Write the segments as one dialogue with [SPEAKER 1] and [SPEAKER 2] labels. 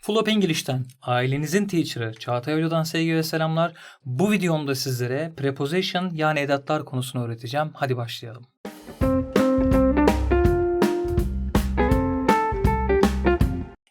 [SPEAKER 1] Full Up English'ten ailenizin teacher'ı Çağatay Hoca'dan sevgi ve selamlar. Bu videomda sizlere preposition yani edatlar konusunu öğreteceğim. Hadi başlayalım.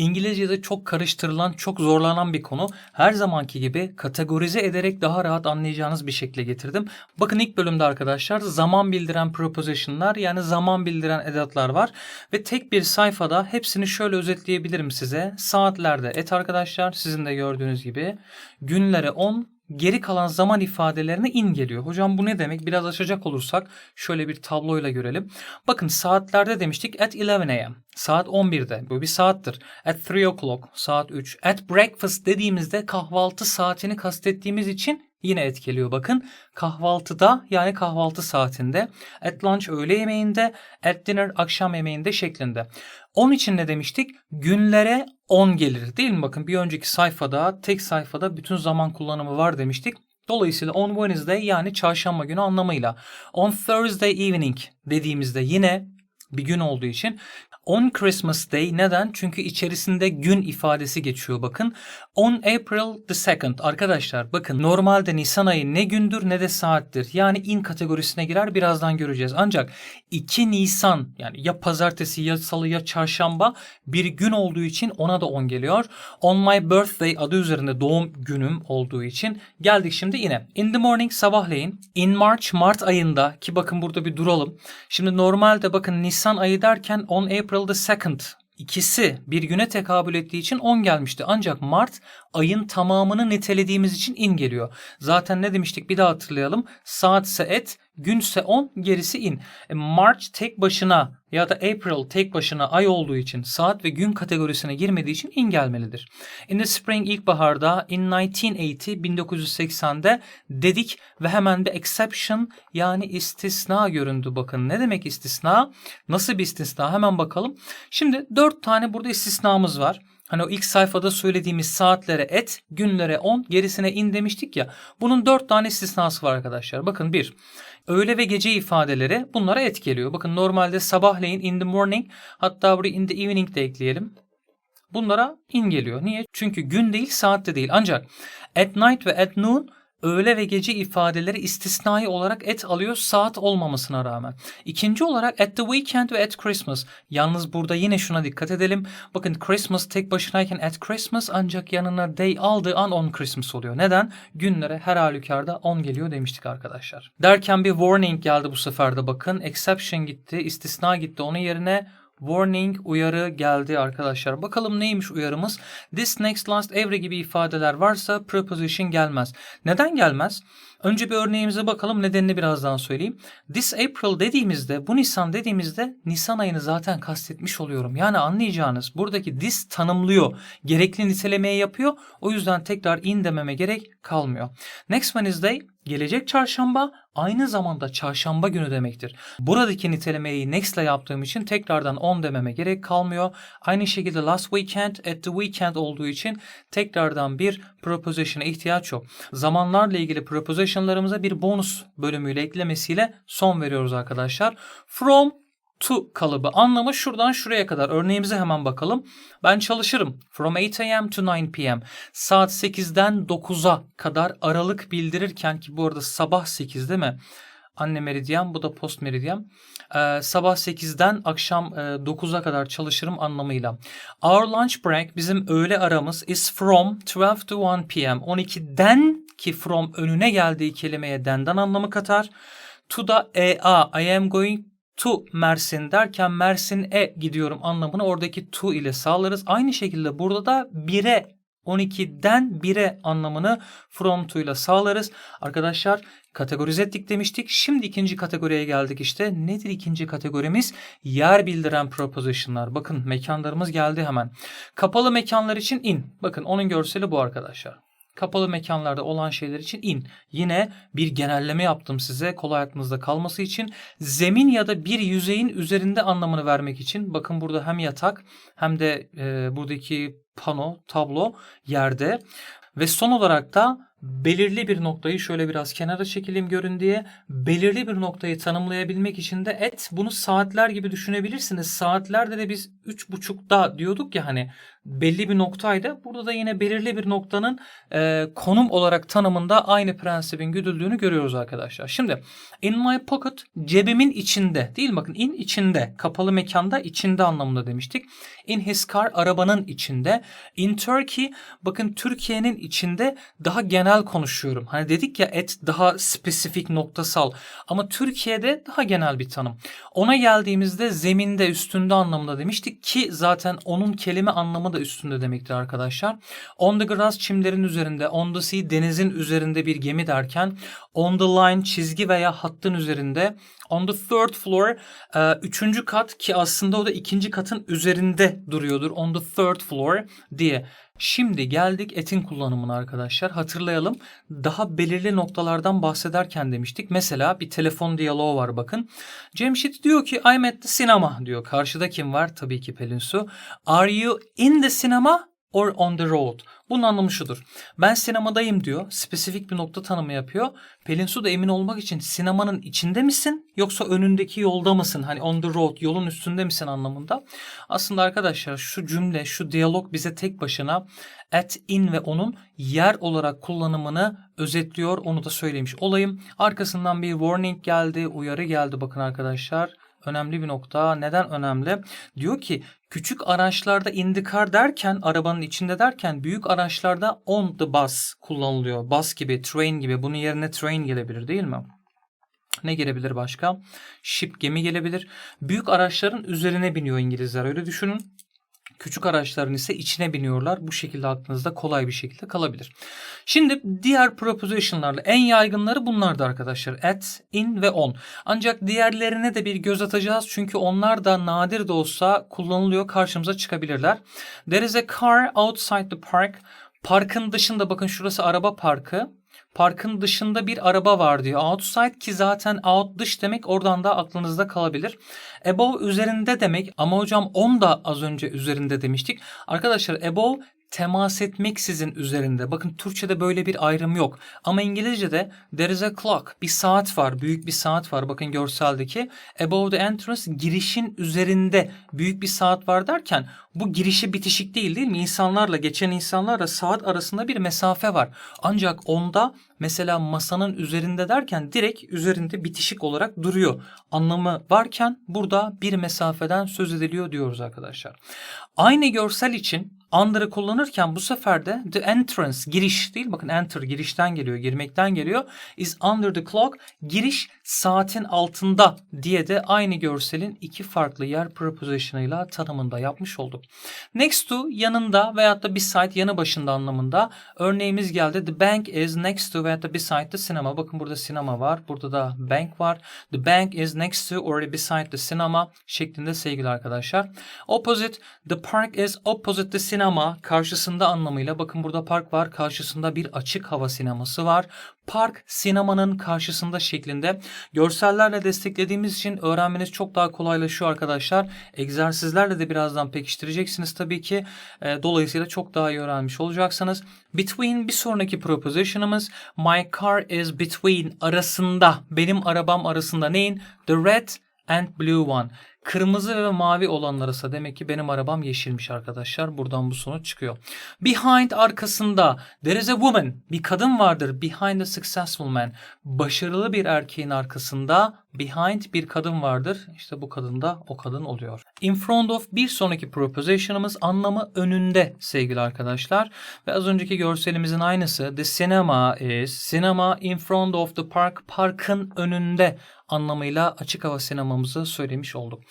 [SPEAKER 1] İngilizce'de çok karıştırılan, çok zorlanan bir konu. Her zamanki gibi kategorize ederek daha rahat anlayacağınız bir şekilde getirdim. Bakın ilk bölümde arkadaşlar zaman bildiren preposition'lar yani zaman bildiren edatlar var. Ve tek bir sayfada hepsini şöyle özetleyebilirim size. Saatlerde et arkadaşlar sizin de gördüğünüz gibi. Günlere 10, geri kalan zaman ifadelerine in geliyor. Hocam bu ne demek? Biraz açacak olursak şöyle bir tabloyla görelim. Bakın saatlerde demiştik at 11 a.m. Saat 11'de. Bu bir saattir. At 3 o'clock. Saat 3. At breakfast dediğimizde kahvaltı saatini kastettiğimiz için yine et geliyor bakın. Kahvaltıda yani kahvaltı saatinde. At lunch öğle yemeğinde. At dinner akşam yemeğinde şeklinde. 10 için ne demiştik? Günlere 10 gelir değil mi? Bakın bir önceki sayfada tek sayfada bütün zaman kullanımı var demiştik. Dolayısıyla on Wednesday yani çarşamba günü anlamıyla. On Thursday evening dediğimizde yine bir gün olduğu için On Christmas Day neden? Çünkü içerisinde gün ifadesi geçiyor bakın. On April the 2nd arkadaşlar bakın normalde Nisan ayı ne gündür ne de saattir. Yani in kategorisine girer birazdan göreceğiz. Ancak 2 Nisan yani ya pazartesi ya salı ya çarşamba bir gün olduğu için ona da 10 geliyor. On my birthday adı üzerinde doğum günüm olduğu için geldik şimdi yine. In the morning sabahleyin. In March Mart ayında ki bakın burada bir duralım. Şimdi normalde bakın Nisan ayı derken on April the 2nd ikisi bir güne tekabül ettiği için 10 gelmişti. Ancak Mart ayın tamamını nitelediğimiz için in geliyor. Zaten ne demiştik bir daha hatırlayalım. Saatse et, günse 10, gerisi in. E, March tek başına ya da April tek başına ay olduğu için saat ve gün kategorisine girmediği için in gelmelidir. In the spring ilkbaharda in 1980 1980'de dedik ve hemen bir exception yani istisna göründü bakın. Ne demek istisna? Nasıl bir istisna? Hemen bakalım. Şimdi 4 tane burada istisnamız var. Hani o ilk sayfada söylediğimiz saatlere et, günlere 10, gerisine in demiştik ya. Bunun 4 tane istisnası var arkadaşlar. Bakın bir, öğle ve gece ifadeleri bunlara et geliyor. Bakın normalde sabahleyin in the morning hatta buraya in the evening de ekleyelim. Bunlara in geliyor. Niye? Çünkü gün değil saatte değil. Ancak at night ve at noon öğle ve gece ifadeleri istisnai olarak et alıyor saat olmamasına rağmen. İkinci olarak at the weekend ve at Christmas. Yalnız burada yine şuna dikkat edelim. Bakın Christmas tek başınayken at Christmas ancak yanına day aldığı an on Christmas oluyor. Neden? Günlere her halükarda on geliyor demiştik arkadaşlar. Derken bir warning geldi bu sefer de bakın. Exception gitti, istisna gitti. Onun yerine warning uyarı geldi arkadaşlar. Bakalım neymiş uyarımız? This, next, last, every gibi ifadeler varsa preposition gelmez. Neden gelmez? Önce bir örneğimize bakalım nedenini birazdan söyleyeyim. This April dediğimizde bu Nisan dediğimizde Nisan ayını zaten kastetmiş oluyorum. Yani anlayacağınız buradaki this tanımlıyor. Gerekli nitelemeye yapıyor. O yüzden tekrar in dememe gerek kalmıyor. Next Wednesday gelecek çarşamba aynı zamanda çarşamba günü demektir. Buradaki nitelemeyi next ile yaptığım için tekrardan on dememe gerek kalmıyor. Aynı şekilde last weekend at the weekend olduğu için tekrardan bir preposition'a ihtiyaç yok. Zamanlarla ilgili preposition'larımıza bir bonus bölümüyle eklemesiyle son veriyoruz arkadaşlar. From to kalıbı anlamı şuradan şuraya kadar. Örneğimize hemen bakalım. Ben çalışırım. From 8 a.m. to 9 p.m. Saat 8'den 9'a kadar aralık bildirirken ki bu arada sabah 8 değil mi? Anne meridyen bu da post meridyen. Ee, sabah 8'den akşam e, 9'a kadar çalışırım anlamıyla. Our lunch break bizim öğle aramız is from 12 to 1 p.m. 12'den ki from önüne geldiği kelimeye denden anlamı katar. To da ea I am going to Mersin derken Mersin'e gidiyorum anlamını oradaki to ile sağlarız. Aynı şekilde burada da 1'e 12'den 1'e anlamını from to ile sağlarız. Arkadaşlar kategorize ettik demiştik. Şimdi ikinci kategoriye geldik işte. Nedir ikinci kategorimiz? Yer bildiren preposition'lar. Bakın mekanlarımız geldi hemen. Kapalı mekanlar için in. Bakın onun görseli bu arkadaşlar kapalı mekanlarda olan şeyler için in. Yine bir genelleme yaptım size kolay aklınızda kalması için. Zemin ya da bir yüzeyin üzerinde anlamını vermek için. Bakın burada hem yatak hem de e, buradaki pano, tablo yerde. Ve son olarak da belirli bir noktayı şöyle biraz kenara çekileyim görün diye belirli bir noktayı tanımlayabilmek için de et bunu saatler gibi düşünebilirsiniz. Saatlerde de biz 3.5'da diyorduk ya hani belli bir noktaydı. Burada da yine belirli bir noktanın e, konum olarak tanımında aynı prensibin güdüldüğünü görüyoruz arkadaşlar. Şimdi in my pocket cebimin içinde değil? Bakın in içinde kapalı mekanda içinde anlamında demiştik. In his car arabanın içinde. In Turkey bakın Türkiye'nin içinde daha genel konuşuyorum. Hani dedik ya et daha spesifik noktasal ama Türkiye'de daha genel bir tanım. Ona geldiğimizde zeminde üstünde anlamında demiştik ki zaten onun kelime anlamı da üstünde demektir arkadaşlar. On the grass çimlerin üzerinde, on the sea denizin üzerinde bir gemi derken on the line çizgi veya hattın üzerinde, on the third floor e, üçüncü kat ki aslında o da ikinci katın üzerinde duruyordur. On the third floor diye. Şimdi geldik etin kullanımına arkadaşlar. Hatırlayalım. Daha belirli noktalardan bahsederken demiştik. Mesela bir telefon diyaloğu var bakın. Cemşit diyor ki I'm at the cinema diyor. Karşıda kim var? Tabii ki Pelin Su. Are you in the cinema or on the road? Bunun anlamı şudur. Ben sinemadayım diyor. Spesifik bir nokta tanımı yapıyor. Pelin Su da emin olmak için sinemanın içinde misin yoksa önündeki yolda mısın? Hani on the road yolun üstünde misin anlamında. Aslında arkadaşlar şu cümle şu diyalog bize tek başına at in ve onun yer olarak kullanımını özetliyor. Onu da söylemiş olayım. Arkasından bir warning geldi, uyarı geldi bakın arkadaşlar önemli bir nokta. Neden önemli? Diyor ki küçük araçlarda in the car derken arabanın içinde derken büyük araçlarda on the bus kullanılıyor. Bus gibi, train gibi. Bunun yerine train gelebilir değil mi? Ne gelebilir başka? Ship gemi gelebilir. Büyük araçların üzerine biniyor İngilizler öyle düşünün. Küçük araçların ise içine biniyorlar. Bu şekilde aklınızda kolay bir şekilde kalabilir. Şimdi diğer proposition'larla en yaygınları bunlardı arkadaşlar. At, in ve on. Ancak diğerlerine de bir göz atacağız. Çünkü onlar da nadir de olsa kullanılıyor. Karşımıza çıkabilirler. There is a car outside the park. Parkın dışında bakın şurası araba parkı. Parkın dışında bir araba var diyor. Outside ki zaten out dış demek oradan da aklınızda kalabilir. Above üzerinde demek ama hocam on da az önce üzerinde demiştik. Arkadaşlar above temas etmeksizin üzerinde. Bakın Türkçe'de böyle bir ayrım yok. Ama İngilizce'de there is a clock. Bir saat var. Büyük bir saat var. Bakın görseldeki. Above the entrance girişin üzerinde büyük bir saat var derken bu girişi bitişik değil değil mi? İnsanlarla geçen insanlarla saat arasında bir mesafe var. Ancak onda mesela masanın üzerinde derken direkt üzerinde bitişik olarak duruyor. Anlamı varken burada bir mesafeden söz ediliyor diyoruz arkadaşlar. Aynı görsel için under'ı kullanırken bu sefer de the entrance giriş değil bakın enter girişten geliyor girmekten geliyor is under the clock giriş saatin altında diye de aynı görselin iki farklı yer preposition'ıyla tanımında yapmış olduk. Next to yanında veyahut da beside yanı başında anlamında örneğimiz geldi. The bank is next to veyahut da beside the cinema. Bakın burada sinema var. Burada da bank var. The bank is next to or beside the cinema şeklinde sevgili arkadaşlar. Opposite the park is opposite the cinema karşısında anlamıyla. Bakın burada park var. Karşısında bir açık hava sineması var. Park sinemanın karşısında şeklinde görsellerle desteklediğimiz için öğrenmeniz çok daha kolaylaşıyor arkadaşlar. Egzersizlerle de birazdan pekiştireceksiniz tabii ki. E, dolayısıyla çok daha iyi öğrenmiş olacaksınız. Between bir sonraki proposition'ımız my car is between arasında benim arabam arasında neyin? The red and blue one. Kırmızı ve mavi olanlar ise demek ki benim arabam yeşilmiş arkadaşlar. Buradan bu sonuç çıkıyor. Behind arkasında there is a woman. Bir kadın vardır. Behind a successful man. Başarılı bir erkeğin arkasında behind bir kadın vardır. İşte bu kadın da o kadın oluyor. In front of bir sonraki proposition'ımız anlamı önünde sevgili arkadaşlar. Ve az önceki görselimizin aynısı. The cinema is cinema in front of the park. Parkın önünde anlamıyla açık hava sinemamızı söylemiş olduk.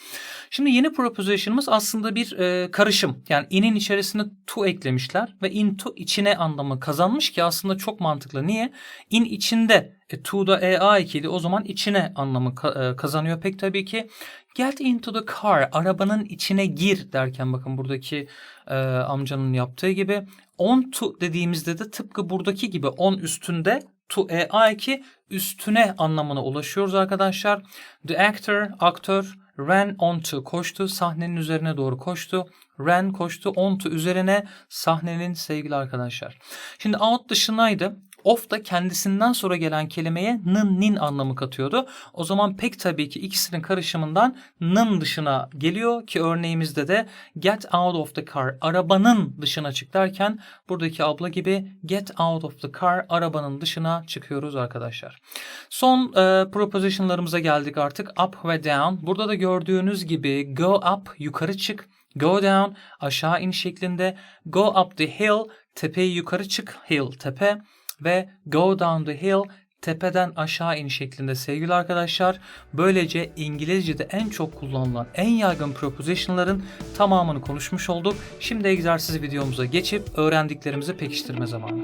[SPEAKER 1] Şimdi yeni proposition'ımız aslında bir e, karışım. Yani in'in içerisine to eklemişler ve into içine anlamı kazanmış ki aslında çok mantıklı. Niye? In içinde e, to da EA2 idi. O zaman içine anlamı ka- e, kazanıyor pek tabii ki. Get into the car. Arabanın içine gir derken bakın buradaki e, amcanın yaptığı gibi. On to dediğimizde de tıpkı buradaki gibi on üstünde to EA2 üstüne anlamına ulaşıyoruz arkadaşlar. The actor, aktör ran onto koştu. Sahnenin üzerine doğru koştu. Ran koştu onto üzerine sahnenin sevgili arkadaşlar. Şimdi out dışındaydı. Of da kendisinden sonra gelen kelimeye nın nin anlamı katıyordu. O zaman pek tabii ki ikisinin karışımından nın dışına geliyor ki örneğimizde de get out of the car arabanın dışına çık derken buradaki abla gibi get out of the car arabanın dışına çıkıyoruz arkadaşlar. Son e, propositionlarımıza geldik artık up ve down. Burada da gördüğünüz gibi go up yukarı çık. Go down aşağı in şeklinde. Go up the hill tepeyi yukarı çık. Hill tepe ve go down the hill tepeden aşağı in şeklinde sevgili arkadaşlar. Böylece İngilizce'de en çok kullanılan en yaygın preposition'ların tamamını konuşmuş olduk. Şimdi egzersiz videomuza geçip öğrendiklerimizi pekiştirme zamanı.